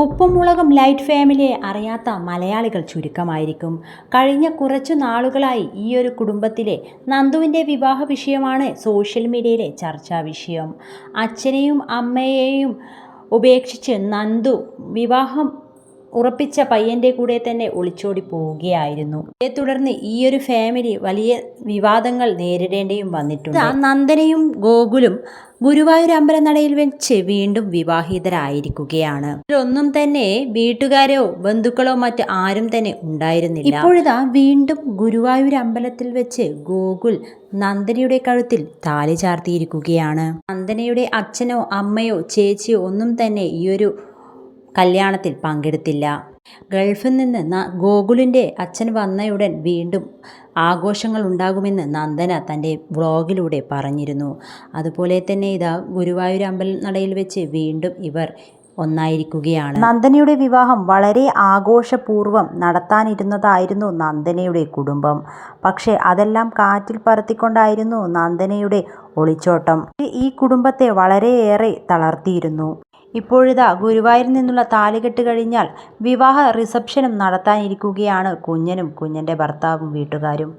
ഉപ്പും മുളകും ലൈറ്റ് ഫാമിലിയെ അറിയാത്ത മലയാളികൾ ചുരുക്കമായിരിക്കും. കഴിഞ്ഞ കുറച്ചു നാളുകളായി ഈ ഒരു കുടുംബത്തിലെ നന്ദുവിന്റെ വിവാഹ വിഷയമാണ് സോഷ്യൽ മീഡിയയിലെ ചർച്ചാ വിഷയം. അച്ഛനെയും അമ്മയെയും ഉപേക്ഷിച്ച് നന്ദു വിവാഹം ഉറപ്പിച്ച പയ്യന്റെ കൂടെ തന്നെ ഒളിച്ചോടി പോവുകയായിരുന്നു. ഇതേ തുടർന്ന് ഈ ഒരു ഫാമിലി വലിയ വിവാദങ്ങൾ നേരിടേണ്ടിയും വന്നിട്ടുണ്ട്. നന്ദനയും ഗോകുലും ഗുരുവായൂർ അമ്പലനടയിൽ വെച്ച് വീണ്ടും വിവാഹിതരായിരിക്കുകയാണ്. ഇതിലൊന്നും തന്നെ വീട്ടുകാരോ ബന്ധുക്കളോ മറ്റ് ആരും തന്നെ ഉണ്ടായിരുന്നില്ല. ഇപ്പോഴിതാ വീണ്ടും ഗുരുവായൂർ അമ്പലത്തിൽ വെച്ച് ഗോകുൽ നന്ദനയുടെ കഴുത്തിൽ താലി ചാർത്തിയിരിക്കുകയാണ്. നന്ദനയുടെ അച്ഛനോ അമ്മയോ ചേച്ചിയോ ഒന്നും തന്നെ ഈയൊരു ഒരു കല്യാണത്തിൽ പങ്കെടുത്തില്ല. ഗൾഫിൽ നിന്ന് ഗോകുലിന്റെ അച്ഛൻ വന്നയുടൻ വീണ്ടും ആഘോഷങ്ങൾ ഉണ്ടാകുമെന്ന് നന്ദന തന്റെ വ്ളോഗിലൂടെ പറഞ്ഞിരുന്നു. അതുപോലെ തന്നെ ഇതാ ഗുരുവായൂർ അമ്പലനടയിൽ വെച്ച് വീണ്ടും ഇവർ ഒന്നായിരിക്കുകയാണ്. നന്ദനയുടെ വിവാഹം വളരെ ആഘോഷപൂർവം നടത്താനിരുന്നതായിരുന്നു നന്ദനയുടെ കുടുംബം. പക്ഷേ അതെല്ലാം കാറ്റിൽ പറത്തിക്കൊണ്ടായിരുന്നു നന്ദനയുടെ ഒളിച്ചോട്ടം. ഈ കുടുംബത്തെ വളരെയേറെ തളർത്തിയിരുന്നു. ഇപ്പോഴിതാ ഗുരുവായൂരിൽ നിന്നുള്ള താലികെട്ട് കഴിഞ്ഞാൽ വിവാഹ റിസപ്ഷനും നടത്താനിരിക്കുകയാണ് കുഞ്ഞനും കുഞ്ഞന്റെ ഭർത്താവും വീട്ടുകാരും.